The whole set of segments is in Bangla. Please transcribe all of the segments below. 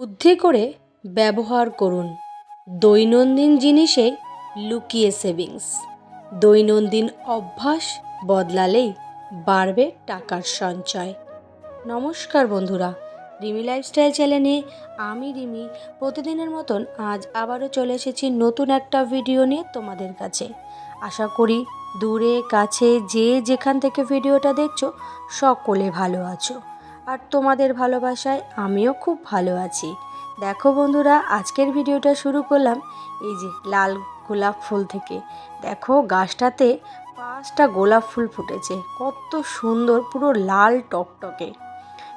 বুদ্ধি করে ব্যবহার করুন। দৈনন্দিন জিনিসে লুকিয়ে সেভিংস। দৈনন্দিন অভ্যাস বদলালেই বাড়বে টাকার সঞ্চয়। নমস্কার বন্ধুরা, রিমি লাইফস্টাইল চ্যানেলে আমি রিমি। প্রতিদিনের মতন আজ আবারও চলে এসেছি নতুন একটা ভিডিও নিয়ে তোমাদের কাছে। আশা করি দূরে, কাছে, যে যেখান থেকে ভিডিওটা দেখছ, সকলে ভালো আছো। আর তোমাদের ভালোবাসায় আমিও খুব ভালো আছি। দেখো বন্ধুরা, আজকের ভিডিওটা শুরু করলাম এই যে লাল গোলাপ ফুল থেকে। দেখো গাছটাতে পাঁচটা গোলাপ ফুল ফুটেছে। কত সুন্দর, পুরো লাল টকটকে।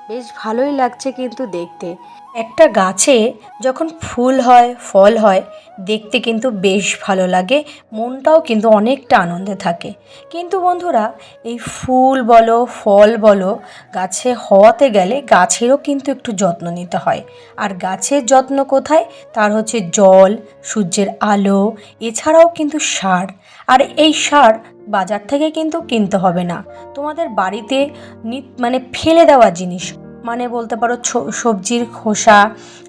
বেশ ভালোই লাগছে কিন্তু দেখতে। একটা গাছে যখন ফুল হয়, ফল হয়, দেখতে কিন্তু বেশ ভালো লাগে, মনটাও কিন্তু অনেকটা আনন্দে থাকে। কিন্তু বন্ধুরা, এই ফুল বলো, ফল বলো, গাছে হওয়াতে গেলে গাছেরও কিন্তু একটু যত্ন নিতে হয়। আর গাছের যত্ন কোথায়? তার হচ্ছে জল, সূর্যের আলো, এছাড়াও কিন্তু সার। আর এই সার বাজার থেকে কিন্তু কিনতে হবে না। তোমাদের বাড়িতে মানে ফেলে দেওয়া জিনিস মানে বলতে পারো সবজির খোসা,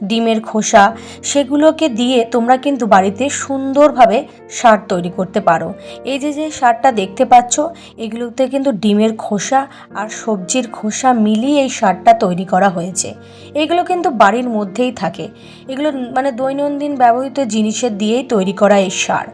ডিমের খোসা, সেগুলোকে দিয়ে তোমরা কিন্তু বাড়িতে সুন্দরভাবে সার তৈরি করতে পারো। এই যে যে সারটা দেখতে পাচ্ছ, এগুলোতে কিন্তু ডিমের খোসা আর সবজির খোসা মিলিয়ে এই সারটা তৈরি করা হয়েছে। এগুলো কিন্তু বাড়ির মধ্যেই থাকে। এগুলো মানে দৈনন্দিন ব্যবহৃত জিনিসের দিয়েই তৈরি করা এই সার।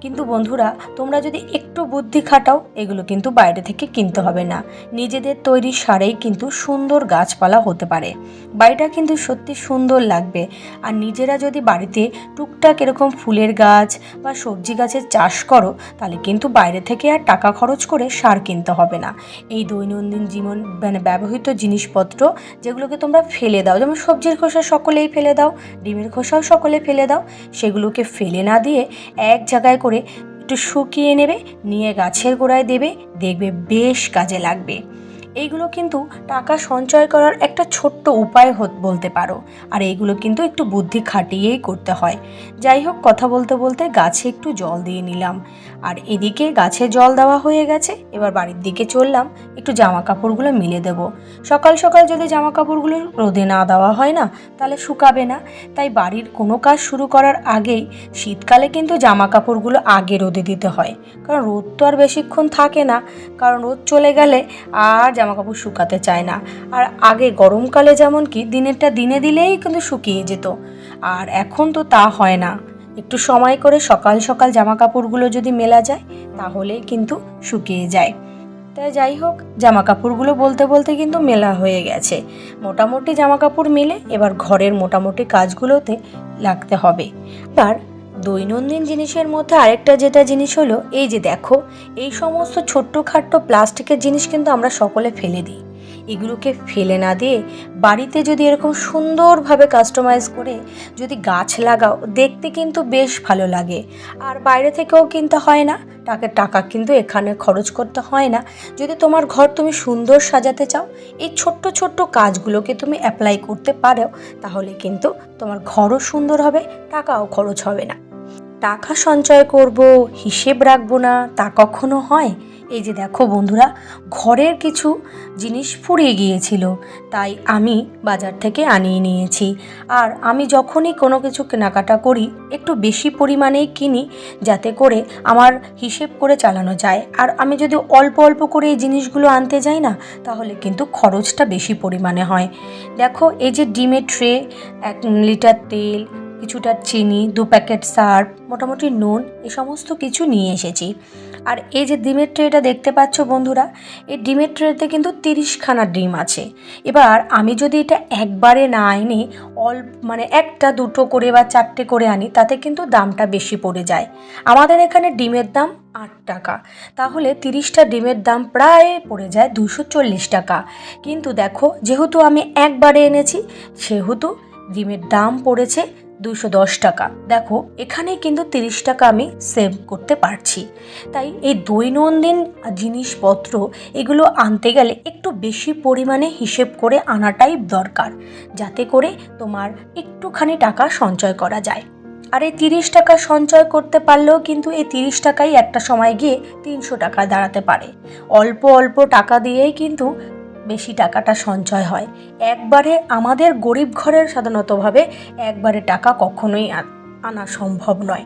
কিন্তু বন্ধুরা, তোমরা যদি একটু বুদ্ধি খাটাও, এগুলো কিন্তু বাইরে থেকে কিনতে হবে না। নিজেদের তৈরি সারেই কিন্তু সুন্দর গাছপালা হতে পারে। বাড়িটা কিন্তু সত্যি সুন্দর লাগবে। আর নিজেরা যদি বাড়িতে টুকটাক এরকম ফুলের গাছ বা সবজি গাছের চাষ করো, তাহলে কিন্তু বাইরে থেকে আর টাকা খরচ করে সার কিনতে হবে না। এই দৈনন্দিন জীবন মানে ব্যবহৃত জিনিসপত্র, যেগুলোকে তোমরা ফেলে দাও, যেমন সবজির খোসা সকলেই ফেলে দাও, ডিমের খোসাও সকলে ফেলে দাও, সেগুলোকে ফেলে না দিয়ে এক জায়গায় করে একটু শুকিয়ে নেবে নিয়ে গাছের গোড়ায় দেবে দেখবে বেশ কাজে লাগবে। এইগুলো কিন্তু টাকা সঞ্চয় করার একটা ছোট্ট উপায় বলতে পারো। আর এইগুলো কিন্তু একটু বুদ্ধি খাটিয়েই করতে হয়। যাই হোক, কথা বলতে বলতে গাছে একটু জল দিয়ে নিলাম। আর এদিকে গাছে জল দেওয়া হয়ে গেছে, এবার বাড়ির দিকে চললাম, একটু জামা কাপড়গুলো মিলে দেব। সকাল সকাল যদি জামা কাপড়গুলো রোদে না দেওয়া হয় না, তাহলে শুকাবে না। তাই বাড়ির কোনো কাজ শুরু করার আগেই শীতকালে কিন্তু জামা কাপড়গুলো আগে রোদে দিতে হয়। কারণ রোদ তো আর বেশিক্ষণ থাকে না। কারণ রোদ চলে গেলে আর জামা কাপড় শুকাতে চায় না। আর আগে গরমকালে যেমন কি, দিনেরটা দিনে দিলেই কিন্তু শুকিয়ে যেত। আর এখন তো তা হয় না। একটু সময় করে সকাল সকাল জামা কাপড়গুলো যদি মেলা যায় তাহলেই কিন্তু শুকিয়ে যায়। তাই যাই হোক জামা কাপড়গুলো বলতে বলতে কিন্তু মেলা হয়ে গেছে। মোটামুটি জামা কাপড় মিলে, এবার ঘরের মোটামুটি কাজগুলোতে লাগতে হবে। এবার দৈনন্দিন জিনিসের মধ্যে আরেকটা যেটা জিনিস হলো, এই যে দেখো, এই সমস্ত ছোট্টখাট্টো প্লাস্টিকের জিনিস কিন্তু আমরা সকলে ফেলে দিই। এগুলোকে ফেলে না দিয়ে বাড়িতে যদি এরকম সুন্দরভাবে কাস্টমাইজ করে যদি গাছ লাগাও, দেখতে কিন্তু বেশ ভালো লাগে। আর বাইরে থেকেও কিনতে হয় না, টাকা টাকা কিন্তু এখানে খরচ করতে হয় না। যদি তোমার ঘর তুমি সুন্দর সাজাতে চাও, এই ছোট্ট ছোট্ট কাজগুলোকে তুমি অ্যাপ্লাই করতে পারো, তাহলে কিন্তু তোমার ঘরও সুন্দর হবে, টাকাও খরচ হবে না। টাকা সঞ্চয় করব, হিসেব রাখব না, তা কখনো হয়? এই যে দেখো বন্ধুরা, ঘরের কিছু জিনিস ফুরিয়ে গিয়েছিল, তাই আমি বাজার থেকে আনিয়ে নিয়েছি। আর আমি যখনই কোনো কিছু কেনাকাটা করি, একটু বেশি পরিমাণেই কিনি, যাতে করে আমার হিসেব করে চালানো যায়। আর আমি যদি অল্প অল্প করে এই জিনিসগুলো আনতে যাই না, তাহলে কিন্তু খরচটা বেশি পরিমাণে হয়। দেখো, এই যে ডিমের ট্রে, এক লিটার তেল, কিছুটা চিনি, দু প্যাকেট সার্ফ, মোটামুটি নুন, এ সমস্ত কিছু নিয়ে এসেছি। আর এই যে ডিমের ট্রেটা দেখতে পাচ্ছ বন্ধুরা, এই ডিমের ট্রেতে কিন্তু তিরিশখানা ডিম আছে। এবার আমি যদি এটা একবারে না এনে অল্প মানে একটা, দুটো করে বা চারটে করে আনি, তাতে কিন্তু দামটা বেশি পড়ে যায়। আমাদের এখানে ডিমের দাম আট টাকা। তাহলে তিরিশটা ডিমের দাম প্রায় পড়ে যায় দুশো চল্লিশ টাকা। কিন্তু দেখো, যেহেতু আমি একবারে এনেছি, সেহেতু ডিমের দাম পড়েছে দুশো দশ টাকা। দেখো এখানে কিন্তু তিরিশ টাকা আমি সেভ করতে পারছি। তাই এই দৈনন্দিন জিনিসপত্র, এগুলো আনতে গেলে একটু বেশি পরিমাণে হিসেব করে আনাটাই দরকার, যাতে করে তোমার একটুখানি টাকা সঞ্চয় করা যায়। আর এই তিরিশ টাকা সঞ্চয় করতে পারলেও কিন্তু এই তিরিশ টাকাই একটা সময় গিয়ে তিনশো টাকা দাঁড়াতে পারে। অল্প অল্প টাকা দিয়েই কিন্তু বেশি টাকাটা সঞ্চয় হয়। একবারে আমাদের গরিব ঘরের সাধারণতভাবে একবারে টাকা কখনোই আনা সম্ভব নয়।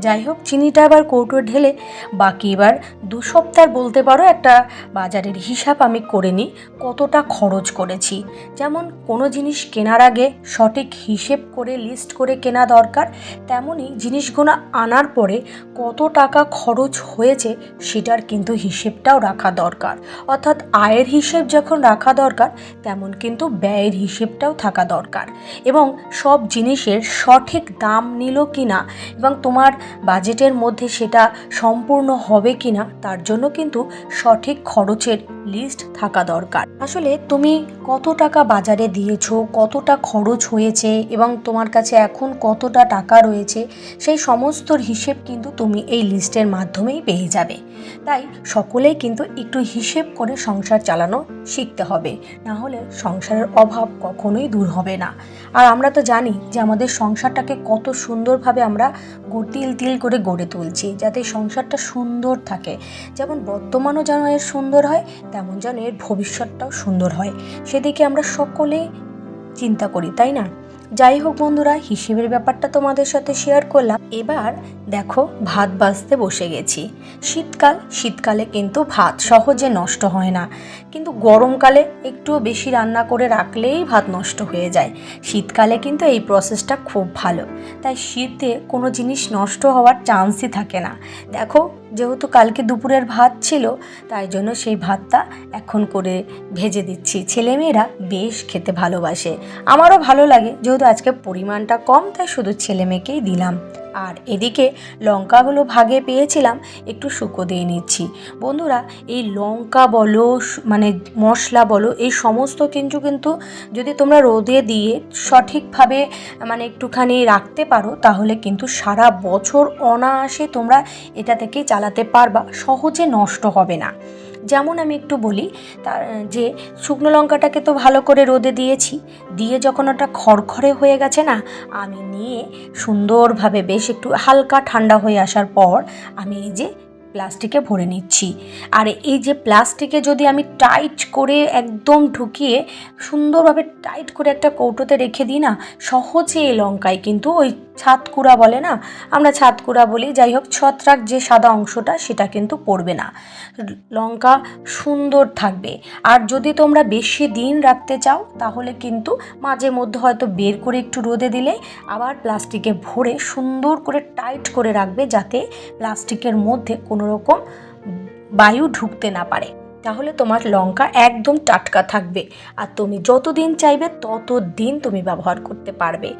যাই হোক চিনিটা আবার কৌটো ঢেলে বাকি এবার দু সপ্তাহ বলতে পারো একটা বাজারের হিসাব আমি করে নিই, কতটা খরচ করেছি। যেমন কোনো জিনিস কেনার আগে সঠিক হিসেব করে লিস্ট করে কেনা দরকার তেমনই জিনিসগুলো আনার পরে কত টাকা খরচ হয়েছে সেটার কিন্তু হিসেবটাও রাখা দরকার। অর্থাৎ আয়ের হিসেব যখন রাখা দরকার, তেমন কিন্তু ব্যয়ের হিসেবটাও থাকা দরকার। এবং সব জিনিসের সঠিক দাম নিল কি না এবং তোমার বাজেটের মধ্যে সেটা সম্পূর্ণ হবে কি না তার জন্য কিন্তু সঠিক খরচের লিস্ট থাকা দরকার। আসলে তুমি কত টাকা বাজারে দিয়েছ, কতটা খরচ হয়েছে এবং তোমার কাছে এখন কতটা টাকা রয়েছে, সেই সমস্ত হিসেব কিন্তু তুমি এই লিস্টের মাধ্যমেই পেয়ে যাবে। তাই সকলেই কিন্তু একটু হিসেব করে সংসার চালানো শিখতে হবে, না হলে সংসারের অভাব কখনোই দূর হবে না। আর আমরা তো জানি যে আমাদের সংসারটাকে কত সুন্দরভাবে আমরা গো- তিল করে গড়ে তুলছি, যাতে সংসারটা সুন্দর থাকে। যেমন বর্তমানও যেন এর সুন্দর হয়, তেমন যেন এর ভবিষ্যৎটাও সুন্দর হয়। সেদিকে আমরা সকলে চিন্তা করি, তাই না? যাই হোক বন্ধুরা, হিসেবের ব্যাপারটা তোমাদের সাথে শেয়ার করলাম। এবার দেখো, ভাত বাজতে বসে গেছি। শীতকাল, শীতকালে কিন্তু ভাত সহজে নষ্ট হয় না। কিন্তু গরমকালে একটু বেশি রান্না করে রাখলেই ভাত নষ্ট হয়ে যায়। শীতকালে কিন্তু এই প্রসেসটা খুব ভালো। তাই শীতে কোনো জিনিস নষ্ট হওয়ার চান্সই থাকে না। দেখো যেহেতু কালকে দুপুরের ভাত ছিল, তাই জন্য সেই ভাতটা এখন করে ভেজে দিচ্ছি। ছেলেমেয়েরা বেশ খেতে ভালোবাসে। আমারও ভালো লাগে, যেহেতু আজকে পরিমাণটা কম, তাই শুধু ছেলেমেয়েকেই দিলাম। আর এদিকে লঙ্কাগুলো ভাগে পেয়েছিলাম, একটু শুকো দিয়ে নিচ্ছি। বন্ধুরা, এই লঙ্কা বলো মানে মশলা বলো, এই সমস্ত কিন্তু কিন্তু যদি তোমরা রোদে দিয়ে সঠিকভাবে মানে একটুখানি রাখতে পারো, তাহলে কিন্তু সারা বছর অনায়াসে তোমরা এটা থেকে চালাতে পারবা, সহজে নষ্ট হবে না। যেমন আমি একটু বলি, তার, যে শুকনো লঙ্কাটাকে তো ভালো করে রোদে দিয়েছি, দিয়ে যখন ওটা খড়খড়ে হয়ে গেছে না, আমি নিয়ে সুন্দরভাবে বেশ একটু হালকা ঠান্ডা হয়ে আসার পর আমি এই যে প্লাস্টিকে ভরে নিচ্ছি। আর এই যে প্লাস্টিকে যদি আমি টাইট করে একদম ঢুকিয়ে সুন্দরভাবে টাইট করে একটা কৌটোতে রেখে দিই না, সহজে এই লঙ্কায় কিন্তু ওই ছাতকুড়া বলে না? আমরা ছাতকুড়া বলি। যাই হোক, ছত্রাক যে সাদা অংশটা, সেটা কিন্তু পড়বে না। লঙ্কা সুন্দর থাকবে। আর যদি তোমরা বেশি দিন রাখতে চাও, তাহলে কিন্তু মাঝে মধ্যে হয়তো বের করে একটু রোদে দিলে আবার প্লাস্টিকে ভরে সুন্দর করে টাইট করে রাখবে, যাতে প্লাস্টিকের মধ্যে কোনো রকম বায়ু ঢুকতে না পারে। তাহলে তোমার লঙ্কা একদম টাটকা থাকবে। আর তুমি যতদিন চাইবে তত দিন তুমি ব্যবহার করতে পারবে।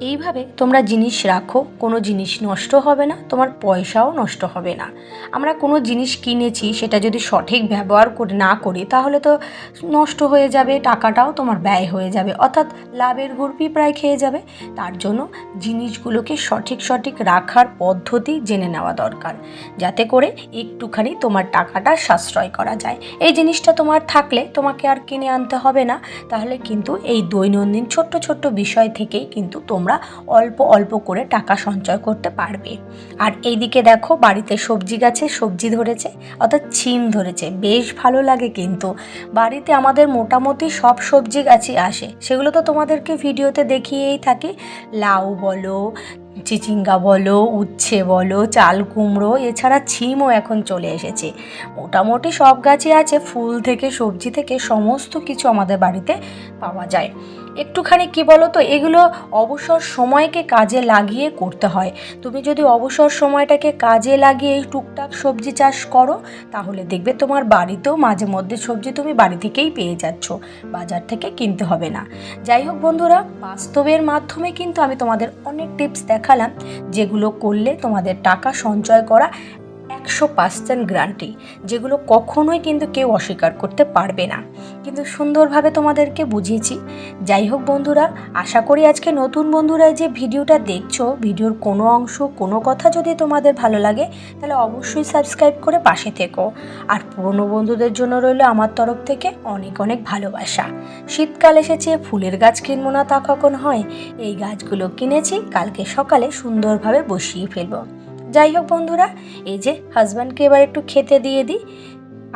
এইভাবে তোমরা জিনিস রাখো, কোনো জিনিস নষ্ট হবে না, তোমার পয়সাও নষ্ট হবে না। আমরা কোনো জিনিস কিনেছি, সেটা যদি সঠিক ব্যবহার করে, না করি, তাহলে তো নষ্ট হয়ে যাবে, টাকাটাও তোমার ব্যয় হয়ে যাবে, অর্থাৎ লাভের গুড়পি প্রায় খেয়ে যাবে। তার জন্য জিনিসগুলোকে সঠিক সঠিক রাখার পদ্ধতি জেনে নেওয়া দরকার, যাতে করে একটুখানি তোমার টাকাটা সাশ্রয় করা যায়। এই জিনিসটা তোমার থাকলে তোমাকে আর কিনে আনতে হবে না, তাহলে কিন্তু এই দৈনন্দিন ছোট্ট ছোট্ট বিষয় থেকেই কিন্তু তোমরা অল্প অল্প করে টাকা সঞ্চয় করতে পারবে। আর এইদিকে দেখো বাড়িতে সবজি গাছে সবজি ধরেছে, অর্থাৎ ছিম ধরেছে। বেশ ভালো লাগে কিন্তু। বাড়িতে আমাদের মোটামুটি সব সবজি গাছই আসে। সেগুলো তো তোমাদেরকে ভিডিওতে দেখিয়েই থাকি। লাউ বলো, চিচিঙ্গা বলো, উচ্ছে বলো, চাল কুমড়ো, এছাড়া ছিমও এখন চলে এসেছে। মোটামুটি সব গাছই আছে, ফুল থেকে, সবজি থেকে, সমস্ত কিছু আমাদের বাড়িতে পাওয়া যায়। একটুখানি কি বলো তো এগুলো অবসর সময়কে কাজে লাগিয়ে করতে হয়। তুমি যদি অবসর সময়টাকে কাজে লাগিয়ে এই টুকটাক সবজি চাষ করো, তাহলে দেখবে তোমার বাড়িতেও মাঝে মধ্যে সবজি তুমি বাড়ি থেকেই পেয়ে যাচ্ছ। বাজার থেকে কিনতে হবে না। যাই হোক বন্ধুরা, বাস্তবের মাধ্যমে কিন্তু আমি তোমাদের অনেক টিপস দেখালাম, যেগুলো করলে তোমাদের টাকা সঞ্চয় করা একশো পার্সেন্ট গ্যারান্টি, যেগুলো কখনোই কিন্তু কেউ অস্বীকার করতে পারবে না। কিন্তু সুন্দরভাবে তোমাদেরকে বুঝিয়েছি। যাই হোক বন্ধুরা, আশা করি আজকে নতুন বন্ধুরা যে ভিডিওটা দেখছ, ভিডিওর কোনো অংশ, কোনো কথা যদি তোমাদের ভালো লাগে, তাহলে অবশ্যই সাবস্ক্রাইব করে পাশে থেকো। আর পুরনো বন্ধুদের জন্য রইল আমার তরফ থেকে অনেক অনেক ভালোবাসা। শীতকাল এসেছে, ফুলের গাছ কিনবো না তা কখন হয়? এই গাছগুলো কিনেছি, কালকে সকালে সুন্দরভাবে বসিয়ে ফেলব। যাই হোক বন্ধুরা, এই যে হাজব্যান্ডকে এবার একটু খেতে দিয়ে দিই।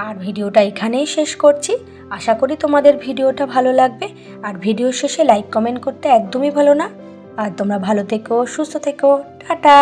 আর ভিডিওটা এখানেই শেষ করছি। আশা করি তোমাদের ভিডিওটা ভালো লাগবে। আর ভিডিও শেষে লাইক কমেন্ট করতে একদমই ভালো না। আর তোমরা ভালো থেকো, সুস্থ থেকো। টাটা!